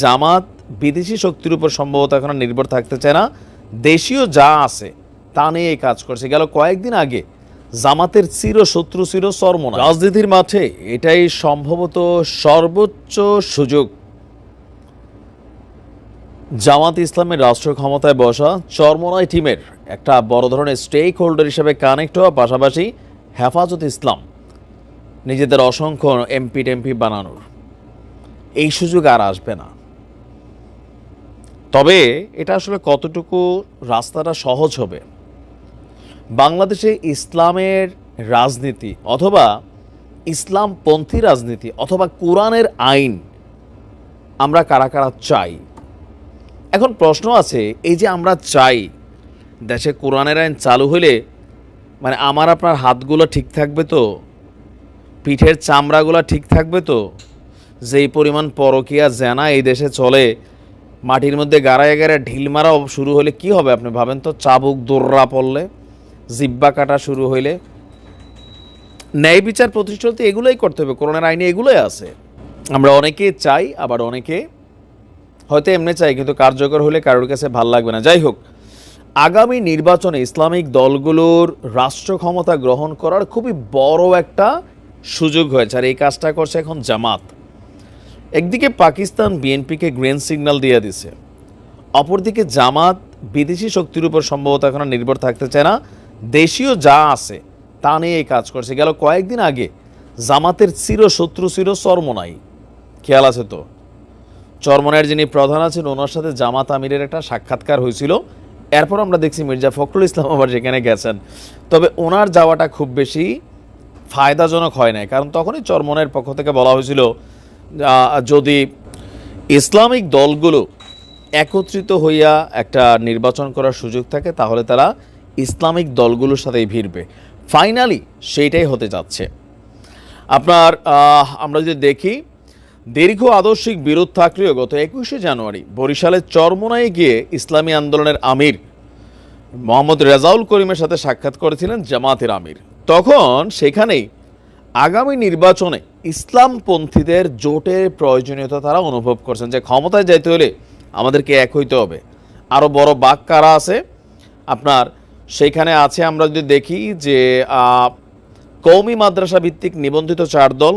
জামাত বিদেশি শক্তির উপর সম্ভবত এখন নির্ভর থাকতে চায় না। দেশীয় যা আছে, তা নিয়ে এই কাজ করছে। গেল কয়েকদিন আগে জামাতের চির শত্রু ছিল সরমনা। রাজনীতির মাঠে এটাই সম্ভবত সর্বোচ্চ সুযোগ। জামাত ইসলামের রাষ্ট্র ক্ষমতায় বসা চরমনাই টিমের একটা বড় ধরনের স্টেক হোল্ডার হিসেবে কানেক্ট হওয়া পাশাপাশি হেফাজত ইসলাম নিজেদের অসংখ্য এমপি টেমপি বানানোর। এই সুযোগ আর আসবে না। তবে এটা আসলে কতটুকু রাস্তাটা সহজ হবে? বাংলাদেশে ইসলামের রাজনীতি অথবা ইসলামপন্থী রাজনীতি অথবা কোরআনের আইন আমরা কারা কারা চাই? এখন প্রশ্ন আছে, এই যে আমরা চাই, দেশে কোরআনের আইন চালু হলে মানে আমার আপনার হাতগুলো ঠিক থাকবে তো? পিঠের চামড়াগুলো ঠিক থাকবে তো? যেই পরিমাণ পরকিয়া, জেনা এই দেশে চলে মাটির মধ্যে গাড়ায় গাড়ায় ঢিল মারা শুরু হলে কি হবে আপনি ভাবেন তো? চাবুক, দোররা পড়লে, জিব্বা কাটা শুরু হইলে। ন্যায় বিচার প্রতিষ্ঠাতে এগুলোই করতে হবে করোনার আইনে এগুলোই আছে। আমরা অনেকে চাই, আবার অনেকে হয়তো এমনি চাই, কিন্তু কার্যকর হলে কারোর কাছে ভালো লাগবে না। যাই হোক, আগামী নির্বাচনে ইসলামিক দলগুলোর রাষ্ট্র ক্ষমতা গ্রহণ করার খুবই বড় একটা সুযোগ হয়েছে, আর এই কাজটা করছে এখন জামাত। একদিকে পাকিস্তান বিএনপিকে গ্রিন সিগন্যাল দিয়ে দিছে, অপরদিকে জামাত বিদেশি শক্তির উপর সম্ভবত এখন নির্ভর থাকতে চায় না, দেশীয় যা আছে তা নিয়ে এই কাজ করছে। গেল কয়েকদিন আগে জামাতের চির শত্রু ছিল চরমনাই। খেয়াল আছে তো? চরমনায়ের যিনি প্রধান আছেন, ওনার সাথে জামাত আমিরের একটা সাক্ষাৎকার হয়েছিল। এরপর আমরা দেখছি মির্জা ফখরুল ইসলাম আবার সেখানে গেছেন। তবে ওনার যাওয়াটা খুব বেশি ফায়দাজনক হয় নাই, কারণ তখনই চরমনের পক্ষ থেকে বলা হয়েছিল যদি ইসলামিক দলগুলো একত্রিত হইয়া একটা নির্বাচন করার সুযোগ থাকে, তাহলে তারা ইসলামিক দলগুলোর সাথেই ভিড়বে। ফাইনালি সেইটাই হতে যাচ্ছে। আপনার আমরা যদি দেখি, দীর্ঘ আদর্শিক বিরোধ থাকলেও গত একুশে জানুয়ারি বরিশালের চরমোনায় গিয়ে ইসলামী আন্দোলনের আমির মোহাম্মদ রেজাউল করিমের সাথে সাক্ষাৎ করেছিলেন জামাতের আমির। তখন সেখানেই আগামী নির্বাচনে ইসলামপন্থীদের জোটের প্রয়োজনীয়তা তারা অনুভব করছেন। যে ক্ষমতায় যাইতে হলে আমাদেরকে এক হইতে হবে। আরও বড় বাক কারা আছে? আপনার সেইখানে আছে, আমরা যদি দেখি যে কৌমি মাদ্রাসা ভিত্তিক নিবন্ধিত চার দল,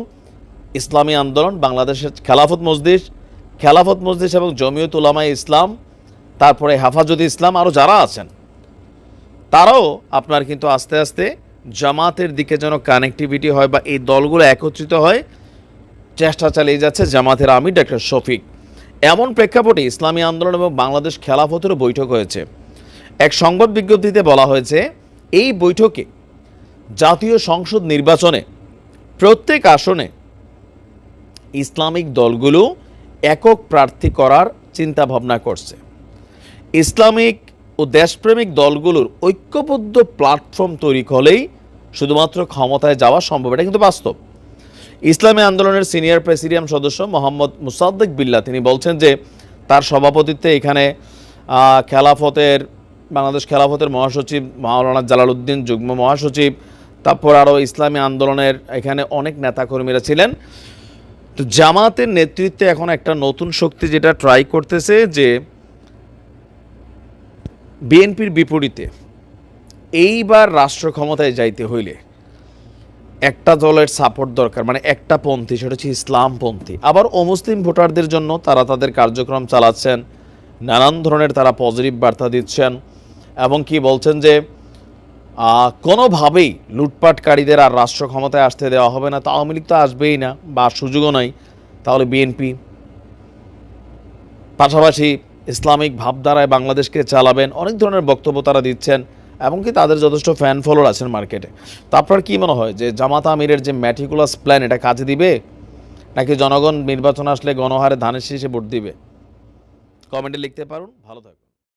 ইসলামী আন্দোলন, বাংলাদেশের খেলাফত মসজিদ খেলাফত মসজিদ এবং জমিয়ত উলামায়ে ইসলাম, তারপরে হেফাজত ইসলাম আরও যারা আছেন, তারাও আপনার কিন্তু আস্তে আস্তে জামাতের দিকে যেন কানেক্টিভিটি হয় বা এই দলগুলো একত্রিত হয়, চেষ্টা চালিয়ে যাচ্ছে জামাতের আমির ডক্টর শফিক। এমন প্রেক্ষাপটে ইসলামী আন্দোলন এবং বাংলাদেশ খেলাফতেরও বৈঠক হয়েছে। এক সংবাদ বিজ্ঞপ্তিতে বলা হয়েছে, এই বৈঠকে জাতীয় সংসদ নির্বাচনে প্রত্যেক আসনে ইসলামিক দলগুলো একক প্রার্থী করার চিন্তা ভাবনা করছে। ইসলামিক ও দেশপ্রেমিক দলগুলোর ঐক্যবদ্ধ প্ল্যাটফর্ম তৈরি হলেই শুধুমাত্র ক্ষমতায় যাওয়া সম্ভব, এটা কিন্তু বাস্তব। ইসলামী আন্দোলনের সিনিয়র প্রেসিডিয়াম সদস্য মোহাম্মদ মুসাদ্দেক বিল্লা তিনি বলছেন যে, তার সভাপতিত্বে এখানে খেলাফতের, বাংলাদেশ খেলাফতের মহাসচিব মাওলানা জালালউদ্দিন যুগ্ম মহাসচিব, তারপর আরও ইসলামী আন্দোলনের এখানে অনেক নেতাকর্মীরা ছিলেন। তো জামাতের নেতৃত্বে এখন একটা নতুন শক্তি যেটা ট্রাই করতেছে যে বিএনপির বিপরীতে এইবার রাষ্ট্র ক্ষমতায় যাইতে হইলে একটা দলের সাপোর্ট দরকার মানে একটা পন্থী, সেটা হচ্ছে ইসলামপন্থী আবার অমুসলিম ভোটারদের জন্য তারা তাদের কার্যক্রম চালাচ্ছেন, নানান ধরনের তারা পজিটিভ বার্তা দিচ্ছেন, এবং কি বলছেন যে কোনোভাবেই লুটপাটকারীদের আর রাষ্ট্র ক্ষমতায় আসতে দেওয়া হবে না। তা আওয়ামী লীগ তো আসবেই না, বা সুযোগও নাই। তাহলে বিএনপি পাশাপাশি ইসলামিক ভাবধারায় বাংলাদেশকে চালাবেন অনেক ধরনের বক্তব্য তারা দিচ্ছেন, এমনকি তাদের যথেষ্ট ফ্যান ফলোয়ার আছেন মার্কেটে তো আপনার কী মনে হয় যে জামাত আমিরের যে ম্যাটিকুলাস প্ল্যান এটা কাজে দিবে, নাকি জনগণ নির্বাচন আসলে গণহারে ধানের শীষে ভোট দিবে? কমেন্টে লিখতে পারুন, ভালো থাকুন।